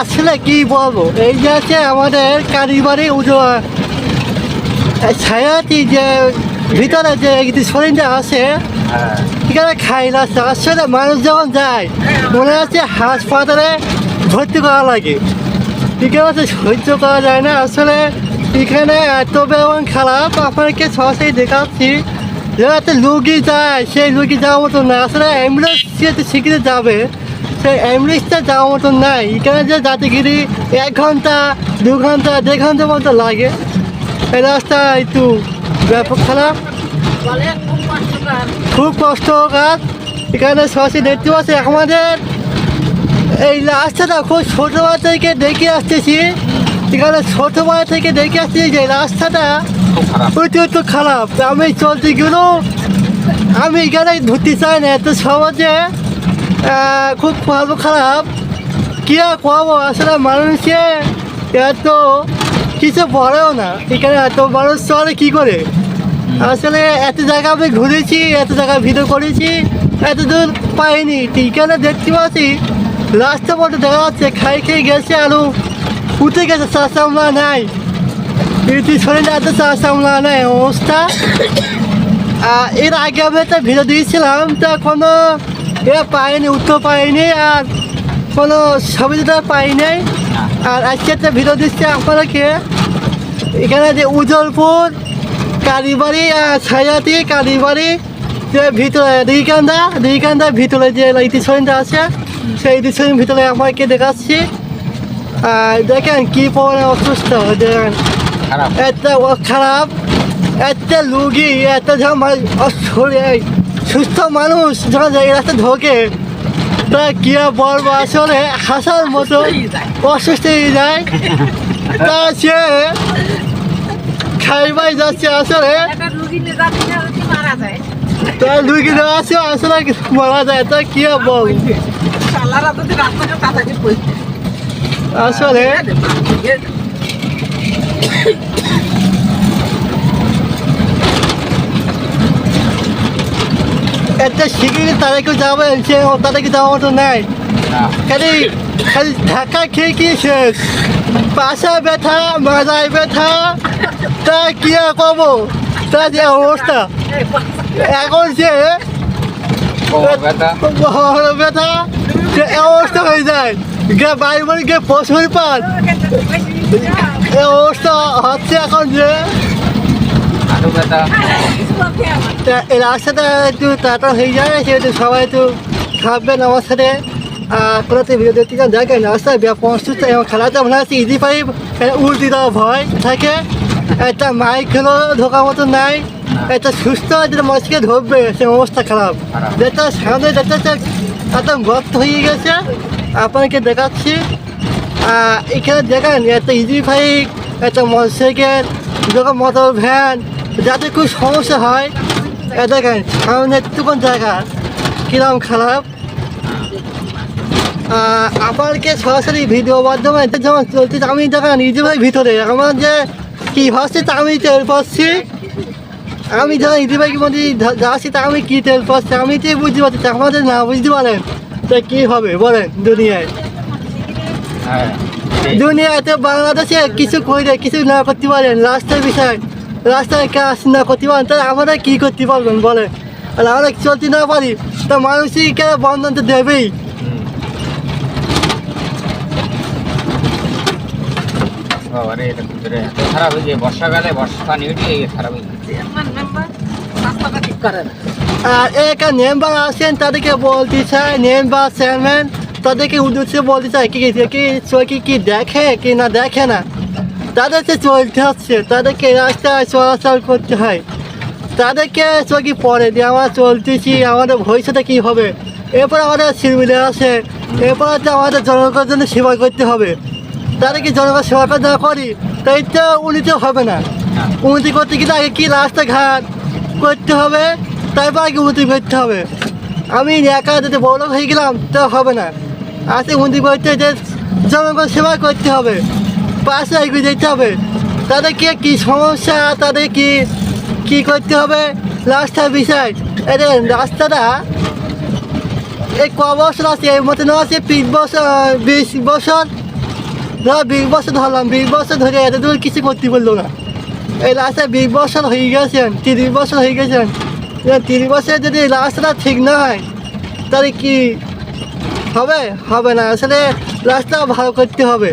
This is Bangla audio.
আসলে কি বলব? এই যে আছে আমাদের কারিবারি উজোয়া ছায়াটি যে ভিতরে যে শরীরটা আছে হ্যাঁ। এখানে খাই না আসলে মানুষ যখন যায় মনে হচ্ছে হাসপাতালে ভর্তি করা লাগে। ঠিক আছে সহ্য করা যায় না। আসলে এখানে এত বেমন খারাপ আপনাকে সরাসরি দেখাচ্ছি। যে যেটাতে রুগী যায় সেই রুগী যাওয়ার মতো না। আসলে অ্যাম্বুলেন্স যেহেতু শিখিতে যাবে। সেই অ্যাম্বুলেন্সটা যাওয়ার মতো নাই। এখানে যে যাত্রীগিরি এক ঘণ্টা, দু ঘণ্টা, দেড় ঘণ্টা মতো লাগে। এই রাস্তা একটু ব্যাপক খারাপ খুব কষ্টকর। এখানে সরাসরি দেখতে পাচ্ছি, আমাদের এই রাস্তাটা খুব ছোটোবেলা থেকে দেখে আসতেছি। এখানে ছোটোবেলা থেকে দেখে আসছি যে রাস্তাটা অত্যন্ত খারাপ। আমি চলতে গেলেও আমি এখানে ধরতে চাই না, এত সহজে। আহ, খুব খারাপ। কি আর করব আসলে মানুষে এত কিছু বলেও না। এখানে এত মানুষ চলে কী করে? আসলে এত জায়গা আমি ঘুরেছি এত জায়গা ভিডিও করেছি এত দূর পাইনি। এখানে দেখতে পাচ্ছি রাস্তা মতো দেখা যাচ্ছে খাই খেয়ে গেছে আলু উঠে গেছে চা চামড়া নাই। ইতি শরীরে এত চা চামড়া নাই অবস্থা। এর আগে আমি একটা ভিডিও দিয়েছিলাম তা কোনো এ পাইনি উত্তর পাইনি আর কোনো সুবিধা পাই নাই আর আজকে একটা ভিডিও দিচ্ছে আপনাদেরকে। এখানে যে উজ্জ্বলপুর কালীবাড়ি আর ছায়াতি কালীবাড়ি যে ভিতরে দিকান্দা দিকান্দার ভিতরে যে ইতিশরীরটা আছে সেই ইতিশরীর ভিতরে আমাকে দেখাচ্ছি। আর দেখেন কি পরে অসুস্থ দেখেন। এত খারাপ এত রুগী এত অসুস্থ- এই সুস্থ মানুষ যখন এই রাস্তা ঢোকে তা কি আর বলব? আসলে হাসার মতো অসুস্থ হয়ে যায়। তা সে খাইবাই যাচ্ছে আসলে। তা দেওয়া আছে আসলে মারা যায়? তা কি আর বল। আসলে একটা শিখিয়ে তাদেরকে যাবে সে তাদেরকে যাওয়ার মতো নেই। খালি খালি ঢাকা খেয়ে কি শেষ? পাশা ব্যথা মাজায় ব্যথা তা কি আর করব? তা যে অবস্থা। এখন সে ব্যথা। সে অবস্থা হয়ে যায়। গে বাড়ি বাড়ি গিয়ে পশুর পান অবস্থা হচ্ছে এখন যে ব্যথা। এই রাস্তাটা একটু তাড়াতাড়ি হয়ে যায়, সেহেতু সবাই একটু থাকবেন আমার সাথে। আর ভিডিও দেখতে চান দেখেন, রাস্তায় অসুস্থ এবং খেলাতে মনে হচ্ছে ইজি পাইপ উল্টি দেওয়া ভয় থাকে। একটা মাইক হলো ঢোকার মতো নাই। একটা সুস্থ যেটা মাছকে ধরবে সে অবস্থা খারাপ। যেটা সামনে দেখতেছে একদম গর্ত হয়ে গেছে। আপনাকে দেখাচ্ছি। এখানে দেখেন, একটা ইজি বাইক একটা মোটরসাইকেল দুটো মোটর ভ্যান যাতে খুব সমস্যা হয় দেখেন সামনে টুকুন জায়গা কিরম খারাপ? আপনাকে সরাসরি ভিডিও মাধ্যমে যেমন চলছে আমি দেখেন ইজি ভাই ভিতরে আমার যে কি হচ্ছে তা আমি তেল পাচ্ছি। আমি যখন ইজি বাইকের মধ্যে যাচ্ছি তা আমি কী তেল পাচ্ছি আমি তো বুঝতে পারছি আমাদের না বুঝতে পারেন তা কী হবে বলেন দুনিয়ায়। হ্যাঁ দুনিয়াতে বাংলাদেশে কিছু করে কিছু না করতে পারেন রাস্তার বিষয়। রাস্তায় কাজ না করতে পারেন তাহলে আমরা কি করতে পারবেন বলে আর আমরা চলতে না পারি? তা মানুষই কে বন্ধন তো দেবেই। বাবারে এটা ভিতরে এত খারাপ হয়ে যায় বর্ষাকালে বর্ষা পানি উঠে খারাপ হয়ে যায় চেয়ারম্যান মেম্বার রাস্তাটা ঠিক করে না। আর একা মেম্বার আসেন তাদেরকে বলতে চাই মেম্বার চেয়ারম্যান তাদেরকে উদ্দেশ্যে বলতে চাই কি কি- কি কি দেখে কি না দেখে না? তাদেরকে চলতে হচ্ছে তাদেরকে রাস্তায় চলাচল করতে হয়। তাদেরকে চোখে পড়ে যে আমরা চলতেছি, আমাদের ভবিষ্যতে কী হবে? এরপর আমাদের সিলমিলে আছে, এরপর হচ্ছে আমাদের জনগণের জন্য সেবা করতে হবে। তাদেরকে জনগণ সেবা না করি তাই তো উন্নতি হবে না। উন্নতি করতে গেলে আগে কী রাস্তাঘাট করতে হবে, তারপর আগে উন্নতি করতে হবে। আমি একা যদি বড় হয়ে গেলাম, তো হবে না। আজকে উন্নতি করতে যে জনগণ সেবা করতে হবে। পাশে এগিয়ে যেতে হবে। তাদেরকে কি সমস্যা, তাদের কি কি করতে হবে? রাস্তার বিষয়। এটা রাস্তাটা, এই ক বছর আছে এর মতো না আছে, বিশ বছর বিশ বছর। ধর বিগ বছর ধরলাম বিগ বছর ধরে এত দূর কিছু করতে পারল না। এই রাস্তায় বিগ বছর হয়ে গেছেন তিরিশ বছর হয়ে গেছেন তিরিশ বছর যদি রাস্তাটা ঠিক না হয়, তাহলে কি হবে? হবে না। আসলে রাস্তা ভালো করতে হবে।